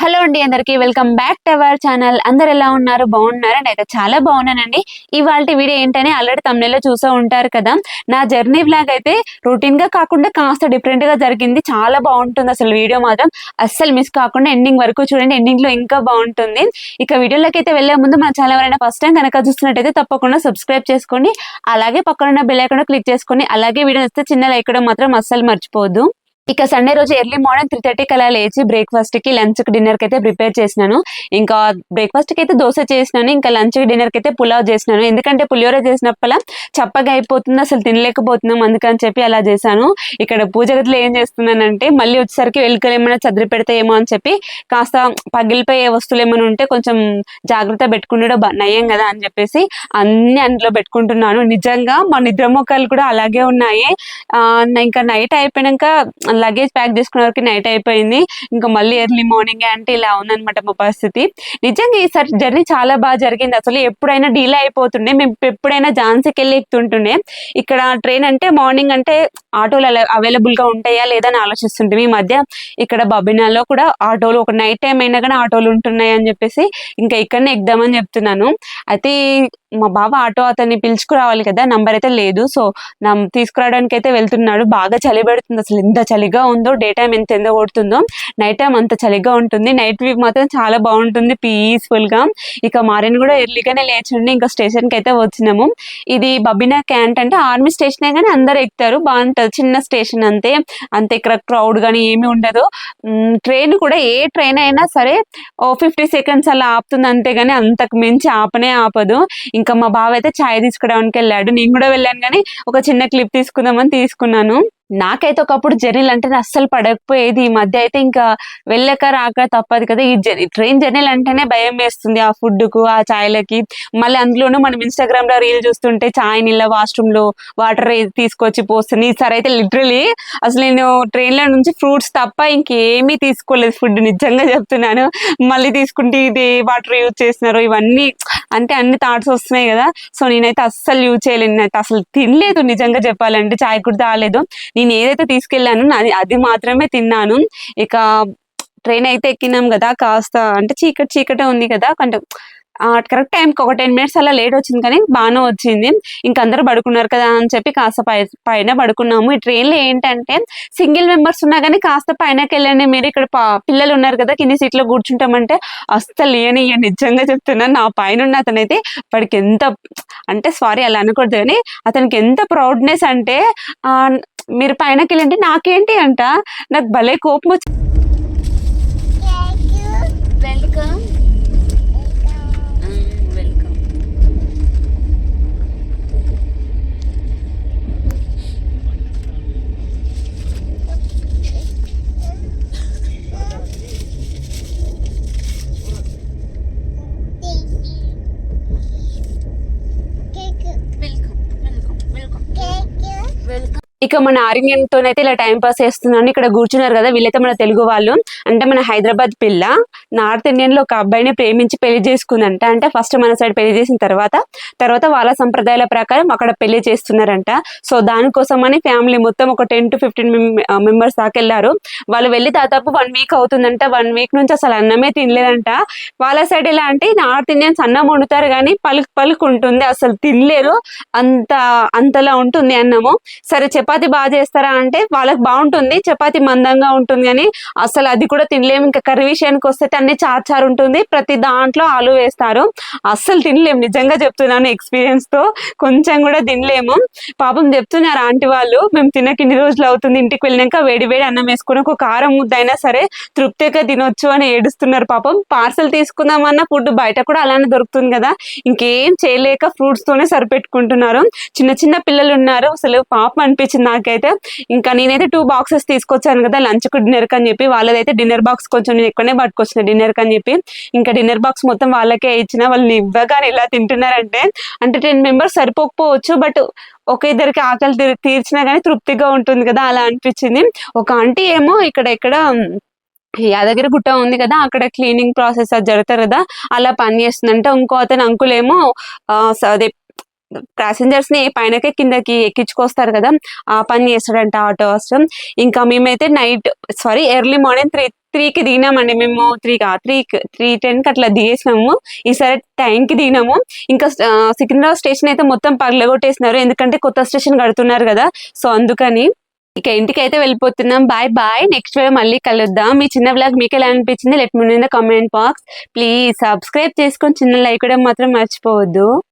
Hello అండి అందరికీ welcome back to our channel. అందరు ఎలా ఉన్నారు? బాగున్నారు? అయితే చాలా బాగున్నానండి. ఇవాళ వీడియో ఏంటని ఆల్రెడీ తమిళలో చూసే ఉంటారు కదా. నా జర్నీ బ్లాగ్ అయితే రొటీన్గా కాకుండా కాస్త డిఫరెంట్గా జరిగింది. చాలా బాగుంటుంది అసలు వీడియో మాత్రం. అస్సలు మిస్ కాకుండా ఎండింగ్ వరకు చూడండి. ఎండింగ్లో ఇంకా బాగుంటుంది. ఇక వీడియోలోకి అయితే వెళ్ళే ముందు మన ఛానల్ ఎవరైనా ఫస్ట్ టైం కనుక చూస్తున్నట్టయితే తప్పకుండా సబ్స్క్రైబ్ చేసుకోండి. అలాగే పక్కన బెల్ ఐకాన్ క్లిక్ చేసుకోండి అలాగే వీడియో వస్తే చిన్న లైక్ మాత్రం అస్సలు మర్చిపోవద్దు. ఇక సండే రోజు ఎర్లీ మార్నింగ్ త్రీ థర్టీకి అలా లేచి బ్రేక్ఫాస్ట్కి లంచ్కి డిన్నర్కి అయితే ప్రిపేర్ చేసినాను. ఇంకా బ్రేక్ఫాస్ట్కి అయితే దోశ చేసినాను ఇంకా లంచ్కి డిన్నర్కి అయితే పులావ్ చేసినాను. ఎందుకంటే పులిహోర చేసినప్పుడు చప్పగా అయిపోతుంది అసలు తినలేకపోతున్నాం అందుకని చెప్పి అలా చేశాను. ఇక్కడ పూజ గదిలో ఏం చేస్తున్నానంటే మళ్ళీ వచ్చేసరికి వెలుకలు ఏమైనా చదిరి పెడతాయేమో అని చెప్పి కాస్త పగిలిపోయే వస్తువులు ఏమైనా ఉంటే కొంచెం జాగ్రత్త పెట్టుకుండడం నయం కదా అని చెప్పేసి అన్ని అందులో పెట్టుకుంటున్నాను. నిజంగా మా నిద్ర మొక్కలు కూడా అలాగే ఉన్నాయి. ఆ, ఇంకా నైట్ అయిపోయినాక లగేజ్ ప్యాక్ చేసుకునే వరకు నైట్ అయిపోయింది. ఇంకా మళ్ళీ ఎర్లీ మార్నింగ్ అంటే ఇలా ఉందన్నమాట మా పరిస్థితి. నిజంగా ఈసారి జర్నీ చాలా బాగా జరిగింది. అసలు ఎప్పుడైనా డీలే అయిపోతుండే. మేము ఎప్పుడైనా ఝాన్సీకి వెళ్ళి ఎక్కుతుంటుండే. ఇక్కడ ట్రైన్ అంటే మార్నింగ్ అంటే ఆటోలు అవైలబుల్గా ఉంటాయా లేదా అని ఆలోచిస్తుంటే ఈ మధ్య ఇక్కడ బబినాలో కూడా ఆటోలు ఒక నైట్ టైం అయినా కానీ ఆటోలు ఉంటున్నాయి అని చెప్పేసి ఇంకా ఇక్కడనే ఎక్కుదామని చెప్తున్నాను. అయితే మా బావ ఆటో అతన్ని పిలుచుకురావాలి కదా నంబర్ అయితే లేదు. సో నా తీసుకురావడానికి అయితే వెళ్తున్నాడు. బాగా చలి పెడుతుంది అసలు. ఎంత చలిగా ఉందో డే టైం ఎంత ఎంత కొడుతుందో నైట్ టైం అంత చలిగా ఉంటుంది. నైట్ వ్యూ మాత్రం చాలా బాగుంటుంది పీస్ఫుల్గా. ఇక మారిని కూడా ఎర్లీగానే లేచుండి ఇంకా స్టేషన్కి అయితే వచ్చినాము. ఇది బబినా క్యాంట్ అంటే ఆర్మీ స్టేషన్ కానీ అందరు ఎక్కుతారు బాగుంటుంది. చిన్న స్టేషన్ అంతే. అంతే ఇక్కడ క్రౌడ్ కానీ ఏమీ ఉండదు. ట్రైన్ కూడా ఏ ట్రైన్ అయినా సరే ఓ ఫిఫ్టీ సెకండ్స్ అలా ఆపుతుంది అంతే కానీ అంతకు మించి ఆపనే ఆపదు. ఇంకా మా బావ అయితే ఛాయ్ తీసుకోవడానికి వెళ్ళాడు. నేను కూడా వెళ్ళాను కానీ ఒక చిన్న క్లిప్ తీసుకుందామని తీసుకున్నాను. నాకైతే ఒకప్పుడు జర్నీలు అంటే అస్సలు పడకపోయేది. ఈ మధ్య అయితే ఇంకా వెళ్ళక రాక తప్పదు కదా. ఈ జర్నీ ట్రైన్ జర్నీలు అంటేనే భయం వేస్తుంది ఆ ఫుడ్కు ఆ ఛాయ్లకి. మళ్ళీ అందులోనూ మనం ఇన్స్టాగ్రామ్లో రీల్ చూస్తుంటే ఛాయ్ నీళ్ళ వాష్రూమ్లో వాటర్ తీసుకొచ్చి పోస్తుంది ఈసారి అయితే లిటరలీ అసలు నేను ట్రైన్లో నుంచి ఫ్రూట్స్ తప్ప ఇంకేమీ తీసుకోలేదు ఫుడ్. నిజంగా చెప్తున్నాను. మళ్ళీ తీసుకుంటే ఇది వాటర్ యూజ్ చేస్తున్నారు. ఇవన్నీ అంటే అన్ని థాట్స్ వస్తున్నాయి కదా. సో నేనైతే అస్సలు యూజ్ చేయలేను. నేనైతే అసలు తినలేదు నిజంగా చెప్పాలంటే. చాయ్ కూడా తాగలేదు. నేను ఏదైతే తీసుకెళ్ళాను అది అది మాత్రమే తిన్నాను. ఇక ట్రైన్ అయితే ఎక్కినాం కదా కాస్త అంటే చీకటి చీకటే ఉంది కదా కొంచెం కరెక్ట్ టైంకి ఒక టెన్ మినిట్స్ అలా లేట్ వచ్చింది కానీ బాగానే వచ్చింది. ఇంక అందరూ పడుకున్నారు కదా అని చెప్పి కాస్త పై పైన పడుకున్నాము. ఈ ట్రైన్లో ఏంటంటే సింగిల్ మెంబర్స్ ఉన్నా కానీ కాస్త పైనకి వెళ్ళండి. మీరు ఇక్కడ పిల్లలు ఉన్నారు కదా కింది సీట్లో కూర్చుంటామంటే అస్సలు లేని నిజంగా చెప్తున్నాను నా పైన ఉన్న అతనైతే వాడికి ఎంత అంటే సారీ అలా అనకూడదు కానీ అతనికి ఎంత ప్రౌడ్నెస్ అంటే మీరు పైనకి వెళ్ళండి నాకేంటి అంట? నాకు భలే కోపం వచ్చింది ఇక మన ఆర్యన్తోనైతే ఇలా టైం పాస్ చేస్తున్నాను ఇక్కడ కూర్చున్నారు కదా వీళ్ళైతే మన తెలుగు వాళ్ళు. అంటే మన హైదరాబాద్ పిల్ల. నార్త్ ఇండియన్లో ఒక అబ్బాయిని ప్రేమించి పెళ్ళి చేసుకుందంట అంటే ఫస్ట్ మన సైడ్ పెళ్ళి చేసిన తర్వాత తర్వాత వాళ్ళ సంప్రదాయాల ప్రకారం అక్కడ పెళ్ళి చేస్తున్నారంట. సో దానికోసమని ఫ్యామిలీ మొత్తం ఒక టెన్ టు ఫిఫ్టీన్ మెంబర్స్ దాకా వెళ్ళారు. వాళ్ళు వెళ్ళి దాదాపు వన్ వీక్ అవుతుందంట. వన్ వీక్ నుంచి అసలు అన్నమే తినలేదంట. వాళ్ళ సైడ్ ఎలా అంటే నార్త్ ఇండియన్స్ అన్నం వండుతారు కానీ పలుకు పలుకు ఉంటుంది. అసలు తినలేరు. అంత అంతలా ఉంటుంది అన్నము. సరే చపాతి బాగా చేస్తారా అంటే వాళ్ళకి బాగుంటుంది. చపాతి మందంగా ఉంటుంది కానీ అసలు అది కూడా తినలేము. ఇంకా కర్రీ విషయానికి వస్తే అన్ని చార్చారు ఉంటుంది. ప్రతి దాంట్లో ఆలు వేస్తారు. అస్సలు తినలేము నిజంగా చెప్తున్నాను ఎక్స్పీరియన్స్తో. కొంచెం కూడా తినలేము. పాపం చెప్తున్నారు ఆంటీ వాళ్ళు మేము తినక ఇన్ని రోజులు అవుతుంది. ఇంటికి వెళ్ళినాక వేడి వేడి అన్నం వేసుకుని ఒక కారం ముద్ద అయినా సరే తృప్తిగా తినొచ్చు అని ఏడుస్తున్నారు పాపం. పార్సల్ తీసుకుందామన్న ఫుడ్ బయట కూడా అలానే దొరుకుతుంది కదా. ఇంకేం చేయలేక ఫ్రూట్స్ తోనే సరిపెట్టుకుంటున్నారు. చిన్న చిన్న పిల్లలు ఉన్నారు. అసలు పాపం అనిపించింది నాకైతే. ఇంకా నేనైతే టూ బాక్సెస్ తీసుకొచ్చాను కదా లంచ్కు డిన్నర్ అని చెప్పి వాళ్ళదైతే డిన్నర్ బాక్స్ కొంచెం నేను ఎక్కువనే పట్టుకొచ్చిన. డిన్నర్ అని చెప్పి ఇంకా డిన్నర్ బాక్స్ మొత్తం వాళ్ళకే ఇచ్చిన వాళ్ళు ఇవ్వగానే ఎలా తింటున్నారంటే అంటే టెన్ మెంబర్స్ సరిపోకపోవచ్చు బట్ ఒక ఇద్దరికి ఆకలి తీర్చినా కానీ తృప్తిగా ఉంటుంది కదా అలా అనిపించింది. ఒక ఆంటీ ఏమో ఇక్కడ ఎక్కడ యాదగిరి గుట్ట ఉంది కదా అక్కడ క్లీనింగ్ ప్రాసెస్ అది జరుగుతారు కదా అలా పని చేస్తుందంటే. ఇంకో అతను అంకులేమో అదే ప్యాసింజర్స్ని పైనకే కిందకి ఎక్కించుకొస్తారు కదా ఆ పని చేస్తాడంట ఆటో అవసరం ఇంకా మేమైతే night sorry early morning three త్రీకి దిగినామండి మేము. త్రీ త్రీ త్రీ టెన్కి అట్లా దిగేసినాము. ఈసారి టైంకి దిగినాము. ఇంకా సికింద్రాబాద్ స్టేషన్ అయితే మొత్తం పగలగొట్టేసినారు. ఎందుకంటే కొత్త స్టేషన్ కడుతున్నారు కదా. సో అందుకని ఇక ఇంటికి అయితే వెళ్ళిపోతున్నాం. Bye bye. నెక్స్ట్ వీడియో మళ్ళీ కలుద్దాం. మీ చిన్న బ్లాగ్ మీకు ఎలా అనిపించింది? Let me in the comment box please subscribe చేసుకొని చిన్న లైక్ కూడా మాత్రం మర్చిపోవద్దు.